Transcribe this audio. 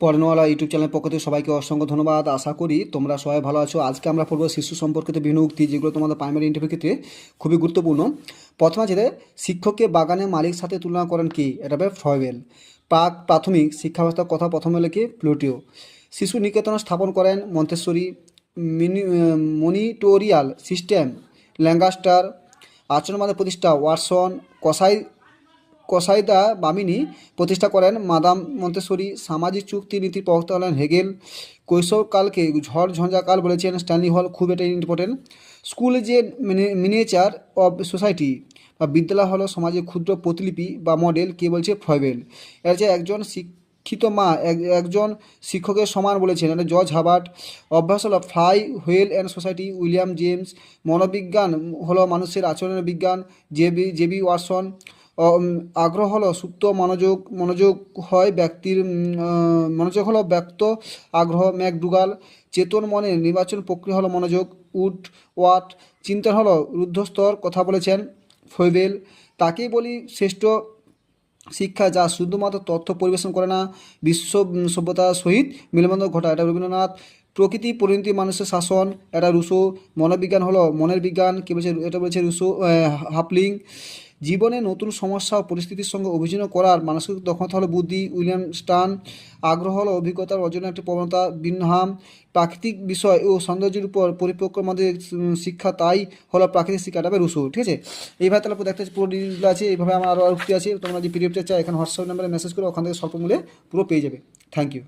পড়নওয়ালা YouTube চ্যানেলের পক্ষ থেকে সবাইকে অসংখ্য ধন্যবাদ। আশা করি তোমরা সবাই ভালো আছো। আজকে আমরা পড়ব শিশু সম্পর্কিত বিভিন্ন উক্তি যেগুলো তোমাদের প্রাইমারি ইন্টারভিউ ক্ষেত্রে খুবই গুরুত্বপূর্ণ। প্রথমে আছে শিক্ষককে বাগানের মালিক সাথে তুলনা করেন কি? এটা হবে ফ্রয়েবেল প্রাক প্রাথমিক শিক্ষা ব্যবস্থার কথা প্রথমে হলো কি প্লুটিও শিশু নিকেতন স্থাপন করেন Montessori mini monitorial system, Lancaster আচরণবাদের প্রতিষ্ঠা ওয়াটসন, কসাই কসাইদা বামিনী প্রতিষ্ঠা করেন। মাদাম মন্তেশ্বরী সামাজিক চুক্তি নীতির প্রবক্তা হলেন হেগেল কৈশোরকালকে ঝড় ঝঞ্ঝাকাল বলেছেন। স্ট্যানলি হল খুব এটা ইম্পর্টেন্ট। স্কুল যে মিনিয়েচার অব সোসাইটি বা বিদ্যালয় হলো সমাজের ক্ষুদ্র প্রতিলিপি বা মডেল কে বলছে ফ্রয়েবেল এর যে একজন শিক্ষিত মা একজন শিক্ষকের সমান বলেছেন। এটা জর্জ হাবার্ট অভ্যাস হলো flywheel and society. William James মনোবিজ্ঞান হলো মানুষের আচরণের বিজ্ঞান। জেবি জেবি ওয়াটসন উম, আগ্রহ হলো, সুপ্ত মনোযোগ মনোযোগ হয় ব্যক্তির মনোযোগ হলো ব্যক্ত আগ্রহ। ম্যাকডুগাল চেতন মনে নির্বাচন প্রক্রিয়া হলো মনোযোগ উড ওয়াট চিন্তা হলো রুদ্ধস্তর কথা বলেছেন ফৈবেল। তাকেই বলি শ্রেষ্ঠ শিক্ষা, যা শুধুমাত্র তথ্য পরিবেশন করে না, বিশ্ব সভ্যতার সহিত মিলবন্ধন ঘটায়। এটা রবীন্দ্রনাথ, প্রকৃতি পরিণতি মানুষের শাসন, এটা রুশো। মনোবিজ্ঞান হলো মনের বিজ্ঞান, কি বলছে, এটা বলছে রুশো হাফলিং জীবনে নতুন সমস্যা ও পরিস্থিতির সঙ্গে অভিযোগ করার মানসিক দক্ষতা হলো বুদ্ধি, উইলিয়াম স্টান আগ্রহ হলো অভিজ্ঞতার অর্জনের একটি প্রবণতা, বিনহাম প্রাকৃতিক বিষয় ও সৌন্দর্যের উপর পরিপক্ক মধ্যে শিক্ষা তাই হলো প্রাকৃতিক শিক্ষা এটা হবে রুশো ঠিক আছে? এইভাবে তাহলে দেখতে পুরো ডিটেলগুলো আছে, এইভাবে আমার আরও উক্তি আছে, তোমরা যে পিডিএফটা চাই এখানে হোয়াটসঅ্যাপ নাম্বারে মেসেজ করে ওখান থেকে স্বল্প মূল্যে পুরো পেয়ে যাবে। Thank you